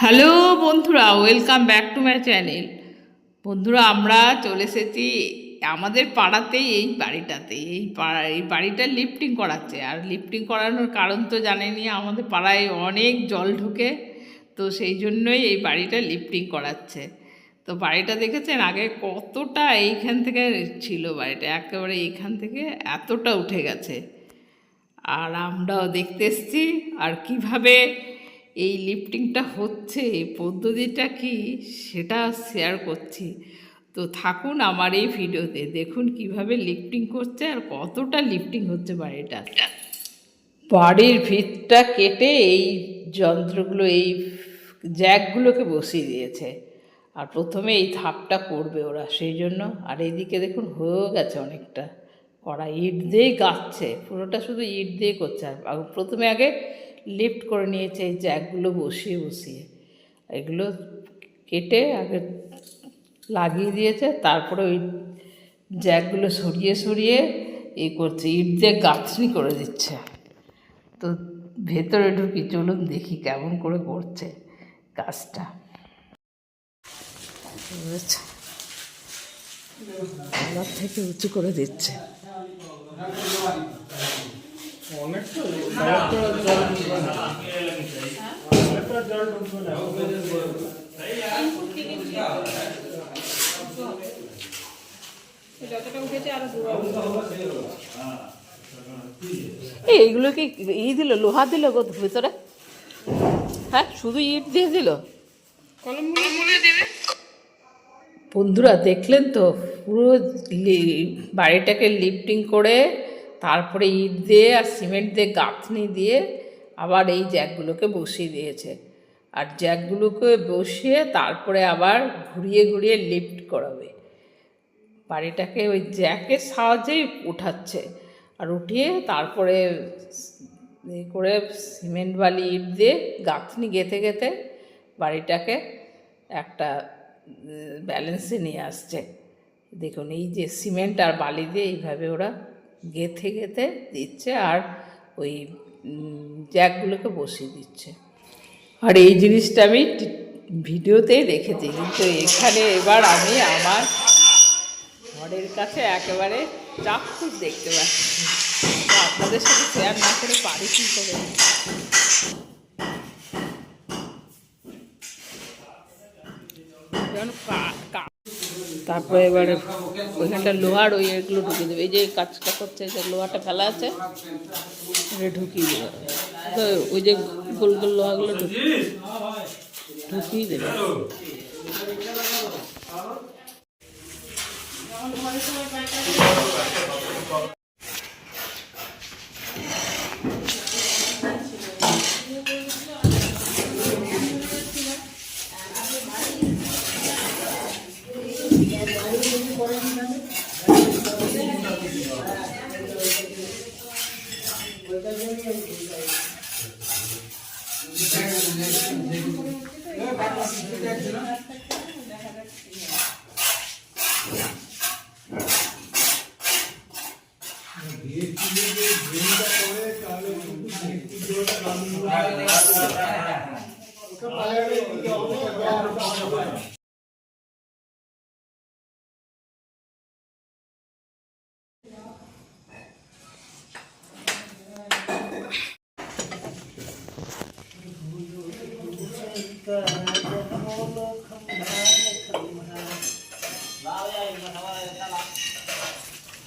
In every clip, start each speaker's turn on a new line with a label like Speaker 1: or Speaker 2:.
Speaker 1: Hello বন্ধুরা, welcome back to my channel. বন্ধুরা, আমরা চলে এসেছি আমাদের পাড়াতেই, এই বাড়িটাতে। এই পাড়া এই বাড়িটা লিফটিং করাচ্ছে। আর লিফটিং করানোর কারণ তো জানেনি আমাদের পাড়ায় অনেক জল ঢুকে। তো সেই জন্যই এই বাড়িটা লিফটিং করাচ্ছে। তো বাড়িটা দেখেছেন? আগে কতটা এইখান থেকে ছিল বাড়িটা। একেবারে এইখান থেকে এতটা উঠে গেছে। আর আমরাও দেখতে এসছি। আর কীভাবে এই লিফটিংটা হচ্ছে পদ্ধতিটা কি সেটা শেয়ার করছি। তো থাকুন আমার এই ভিডিওতে, দেখুন কীভাবে লিফটিং করছে আর কতটা লিফটিং হচ্ছে বাড়িটা। বাড়ির ভিতটা কেটে এই যন্ত্রগুলো, এই জ্যাকগুলোকে বসিয়ে দিয়েছে। আর প্রথমে এই ধাপটা করবে ওরা, সেই জন্য। আর এইদিকে দেখুন হয়েও গেছে অনেকটা। করা ইট দিয়েই গাচ্ছে পুরোটা শুধু ইট দিয়ে করছে। আর প্রথমে আগে লিফট করে নিয়েছে, এই জ্যাকগুলো বসিয়ে বসিয়ে। এগুলো কেটে আগে লাগিয়ে দিয়েছে, তারপরে ওই জ্যাকগুলো সরিয়ে সরিয়ে এই করছে, ইট দিয়ে গাঁথনি করে দিচ্ছে। তো ভেতরে ঢুকি, চলুন দেখি কেমন করে করছে কাজটা। থেকে উঁচু করে দিচ্ছে। এই, এইগুলো কি ই দিল, লোহা দিল গো ভিতরে? হ্যাঁ শুধু ইট দিয়ে দিল? বন্ধুরা, দেখলেন তো, পুরো বাড়িটাকে লিফটিং করে তারপরে ইট দিয়ে আর সিমেন্ট দিয়ে গাঁথনি দিয়ে আবার এই জ্যাকগুলোকে বসিয়ে দিয়েছে। আর জ্যাকগুলোকে বসিয়ে তারপরে আবার ঘুরিয়ে ঘুরিয়ে লিফট করাবে। বাড়িটাকে ওই জ্যাকের সাহায্যেই উঠাচ্ছে। আর উঠিয়ে তারপরে এ করে সিমেন্ট বালি, ইট দিয়ে গাঁথনি গেঁথে গেঁথে বাড়িটাকে একটা ব্যালেন্সে নিয়ে আসছে। দেখুন, এই যে সিমেন্ট আর বালি দিয়ে এইভাবে ওরা গেঁথে গেঁথে দিচ্ছে আর ওই জ্যাকগুলোকে বসিয়ে দিচ্ছে। আর এই জিনিসটা আমি ভিডিওতেই দেখেছি। কিন্তু এখানে এবার আমি আমার ঘরের কাছে একেবারে চাক্ষুষ দেখতে পাচ্ছি। আপনাদের সাথে শেয়ার না করে পারি কি করে? যেমন কা- কা- তারপরে এবারে ওইখানটা লোহার ওই এগুলো ঢুকিয়ে দেবে। এই যে কাজটা করছে যে লোহাটা ফেলা আছে, এটা ঢুকিয়ে দেবে। তো ওই যে গোল গোল লোহাগুলো ঢুকিয়ে দেখা যাচ্ছে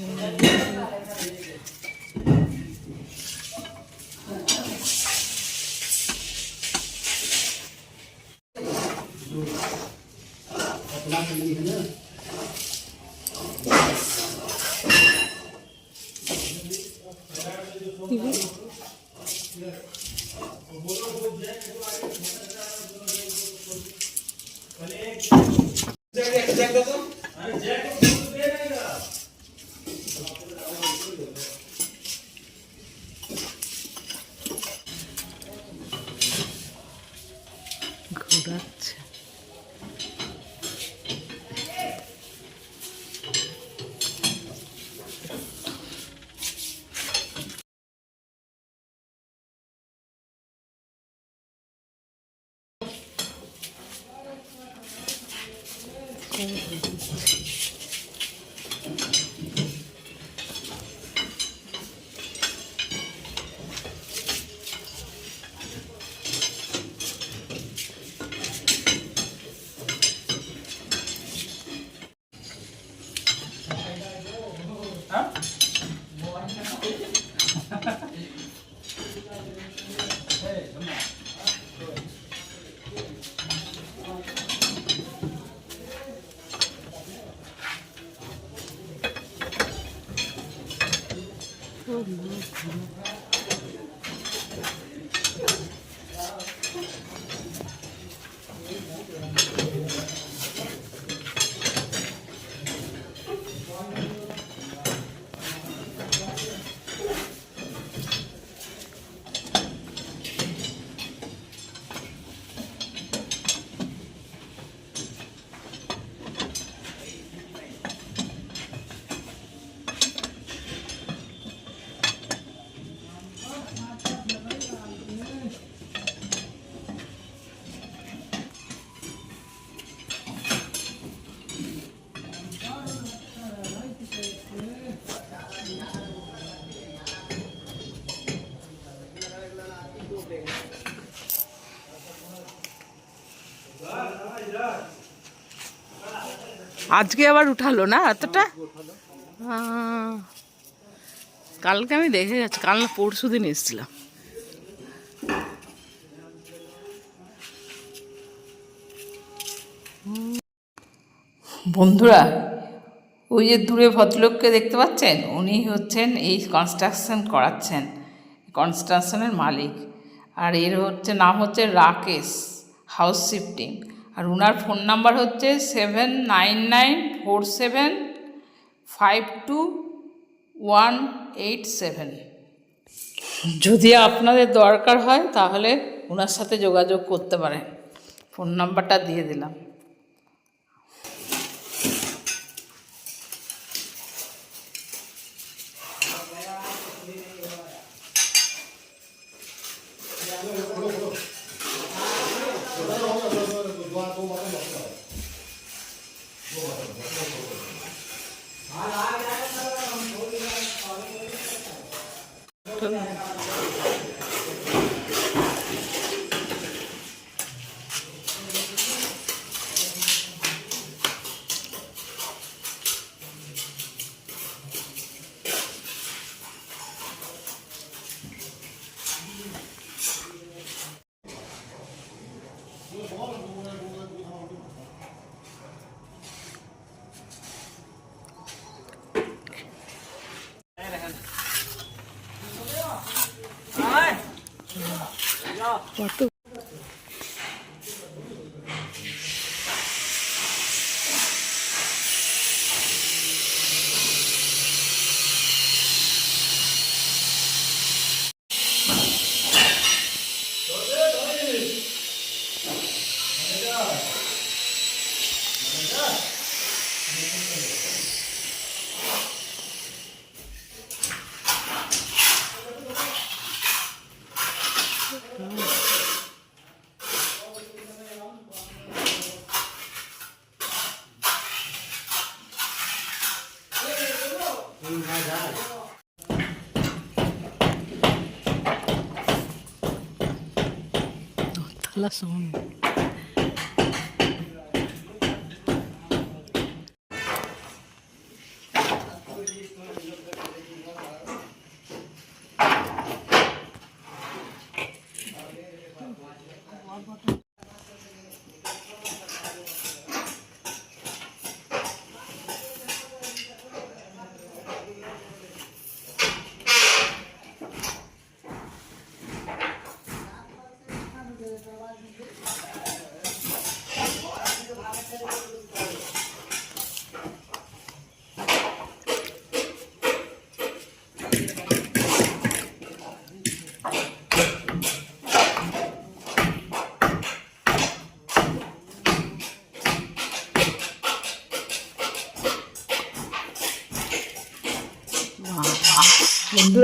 Speaker 1: ঢুকিয়ে দেবে ঘোরাচ্ছে Mm-hmm. আজকে আবার উঠালো না এতটা? কালকে আমি দেখে গেছি, কাল না পরশু দিন এসেছিলাম। বন্ধুরা, ওই যে দূরে ভদ্রলোককে দেখতে পাচ্ছেন? উনি হচ্ছেন এই কনস্ট্রাকশন করাচ্ছেন কনস্ট্রাকশনের মালিক। আর এর হচ্ছে, নাম হচ্ছে রাকেশ। হাউস শিফটিং আর ওনার ফোন নাম্বার হচ্ছে seven nine nine four seven five two one eight seven. যদি আপনাদের দরকার হয় তাহলে ওনার সাথে যোগাযোগ করতে পারেন। ফোন নাম্বারটা দিয়ে দিলাম। 嗯 와, 뜨 relação. Né?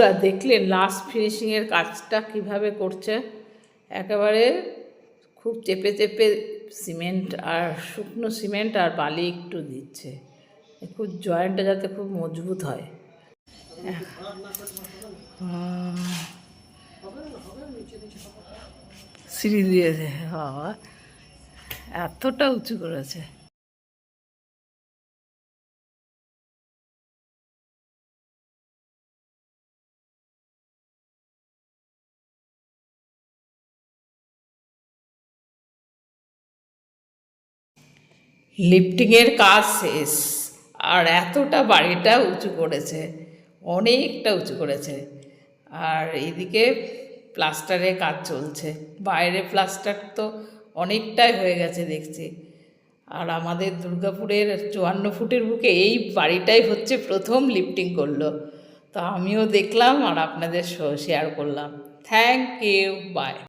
Speaker 1: বন্ধুরা, দেখলেন লাস্ট ফিনিশিংয়ের কাজটা কীভাবে করছে? একেবারে খুব চেপে চেপে সিমেন্ট আর শুকনো সিমেন্ট আর বালি একটু দিচ্ছে। খুব জয়েন্টটা যাতে খুব মজবুত হয়। সিঁড়ি দিয়েছে। এতটা উঁচু করেছে। লিফটিংয়ের কাজ শেষ। আর এতটা বাড়িটা উঁচু করেছে, অনেকটা উঁচু করেছে। আর এদিকে প্লাস্টারের কাজ চলছে। বাইরে প্লাস্টার তো অনেকটাই হয়ে গেছে দেখছি। আর আমাদের দুর্গাপুরের চুয়ান্ন ফুটের বুকে এই বাড়িটাই হচ্ছে প্রথম লিফটিং করল। তো আমিও দেখলাম আর আপনাদের শেয়ার করলাম। Thank you by